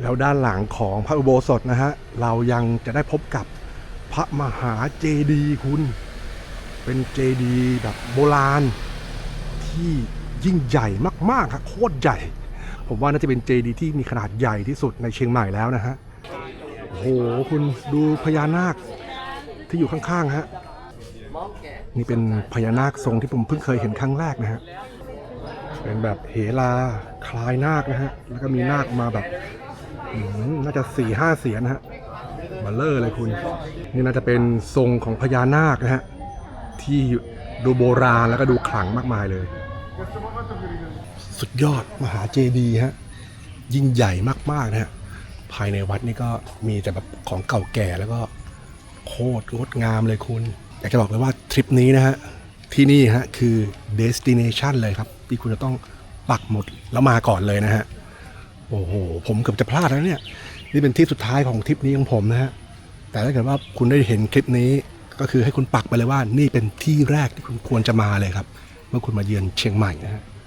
แล้วด้านหลังของพระอุโบสถนะฮะ เรายังจะได้พบกับพระมหาเจดีย์คุณ เป็นเจดีย์แบบโบราณ ที่ยิ่งใหญ่มากๆครับโคตรใหญ่ ผมว่าน่าจะเป็นเจดีย์ที่มีขนาดใหญ่ที่สุดในเชียงใหม่แล้วนะฮะโอ้โหคุณดูพญานาคที่อยู่ข้างๆฮะนี่เป็นพญานาคทรงที่ผมเพิ่งเคยเห็นครั้งแรกนะฮะเป็นแบบเหลาคลายนาคนะฮะแล้วก็มีนาคมาแบบ น่าจะสี่ห้าเสียนนะฮะมาเลอร์เลยคุณ นี่น่าจะเป็นทรงของพญานาคนะฮะ ที่ดูโบราณแล้วก็ดูขลังมากมายเลย สุดยอดมหาเจดีย์ฮะ ยิ่งใหญ่มากๆนะฮะ ภายในวัดนี่ก็มีแต่แบบของเก่าแก่แล้วก็โคตรงดงามเลยคุณ อยากจะบอกเลยว่าทริปนี้นะฮะ ที่นี่ฮะคือ destination เลยครับ ที่คุณจะต้องปักหมุดแล้วมาก่อนเลยนะฮะ โอ้โห ผมเกือบจะพลาดแล้วเนี่ย นี่เป็นที่สุดท้ายของทริปนี้ของผมนะฮะ แต่ถ้าเกิดว่าคุณได้เห็นคลิปนี้ ก็คือให้คุณปักไปเลยว่า นี่เป็นที่แรกที่คุณควรจะมาเลยครับ เมื่อคุณมาเยือนเชียงใหม่นะฮะ